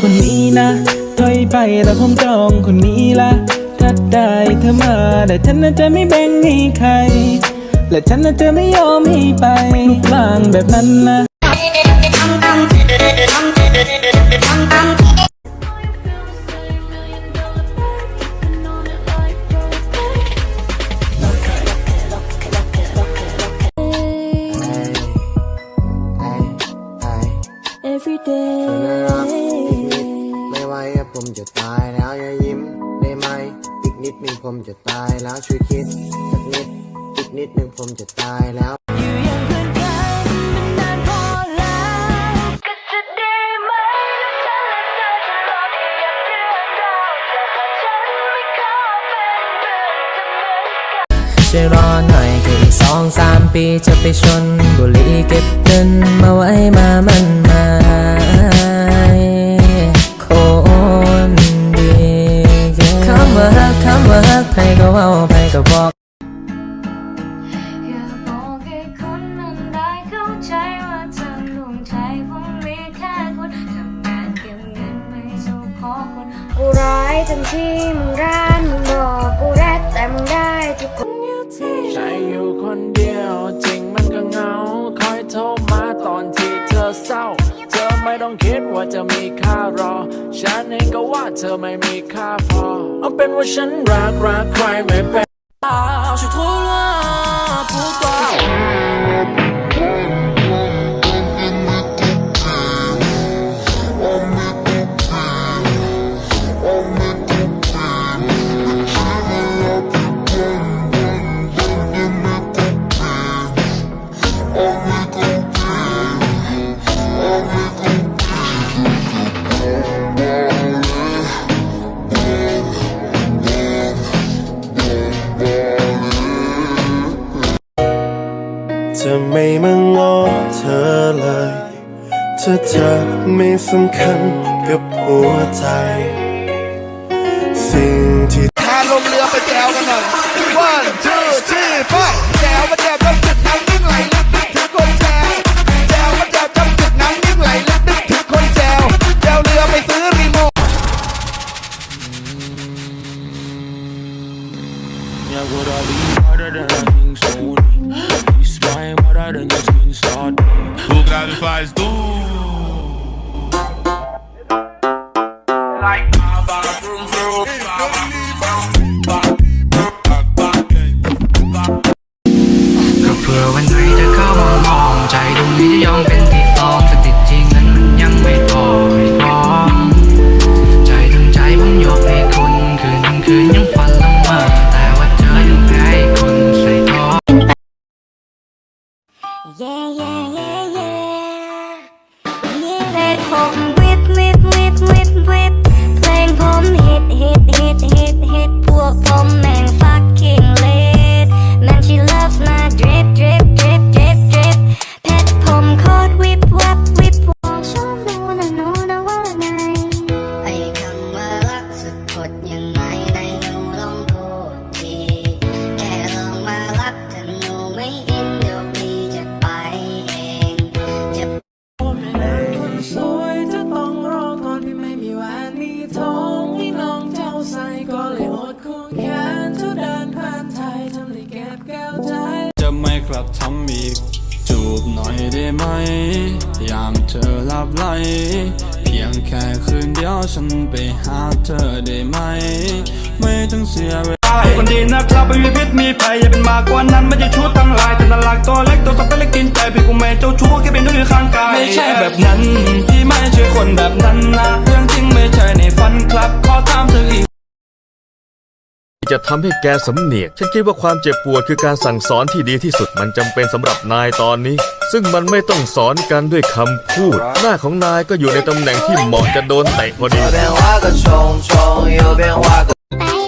คนนี้นะ ถอยไปแล้วผมจองคนนี้ละถ้าได้เธอมาแต่ฉันน่ะจะไม่แบ่งให้ใคร และฉันน่ะจะไม่ยอมให้ไปลุกลางแบบนั้นนะ every day ไม่ไหวอะ ผมจะตายแล้วอย่ายิ้มได้ไหม อีกนิดหนึ่งผมจะตายแล้วช่วยคิดสักนิด อีกนิดหนึ่งผมจะตายแล้วอยู่อย่างเพื่อนกันมันนานพอแล้วก็จะดีไหมถ้าฉันและเธอจะลองอีกอย่างเรื่อเราแต่หาฉันไม่ขอเป็นเพื่อนจะเหมือนกันช่วยรอหน่อยแค่อีกสองสามปีจะไปชนบุหรี่เก็บเงินมาไว้มามัน ร้ายจนที่มึงร้านมึงบอกกูแรดแต่มึงได้ทุกคนอยู่ที่ใจอยู่คนเดียวจริงมันก็เหงา คอยโทรมาตอนที่เธอเศร้า เธอไม่ต้องคิดว่าจะมีค่ารอ ฉันเองก็ว่าเธอไม่มีค่าพอ เอาเป็นว่าฉันรักรักใครไม่เป็น Je suis trop จะไม่มาง้อเธอเลยถ้าเธอไม่สำคัญกับหัวใจ Yeah, would I be harder than I think so? Be smile harder than your skin start. O grave faz du. Like lava, vroom, vroom, lava, lava, lava, ก็เผื่อวันไหนจะเข้ามามองใจตรงนี้จะยอมเป็น ผมวิดวิดวิดวิดวิดเพลงผมฮิตฮิตฮิตฮิตฮิตพวกผม ใส่ก็เลยอดควงแขนเธอเดินผ่านไทยทำให้เก็บแก้วใจ จะไม่กลับทำอีก จูบหน่อยได้ไหม ยามเธอหลับไหล เพียงแค่คืนเดียวฉันไปหาเธอได้ไหม ไม่ต้องเสียเวลาคนดีนะครับไม่มีพิษมีภัยอย่าเป็นมากกว่านั้นไม่ใช่ชู้ทั้งหลายแต่น่ารักตัวเล็กตัวสับเป็นเล็กกินใจพี่กูไม่เจ้าชู้แค่เป็นด้วยข้างกายไม่ใช่แบบนั้นพี่ไม่ใช่คนแบบนั้นนะเรื่องจริงไม่ใช่ในฝันครับขอถามเธออีก จะทำให้แกสำเนียก ฉันคิดว่าความเจ็บปวดคือการสั่งสอนที่ดีที่สุด มันจำเป็นสำหรับนายตอนนี้ ซึ่งมันไม่ต้องสอนกันด้วยคำพูด หน้าของนายก็อยู่ในตำแหน่งที่เหมาะจะโดนเตะพอดี 变化个冲冲，又变化个。白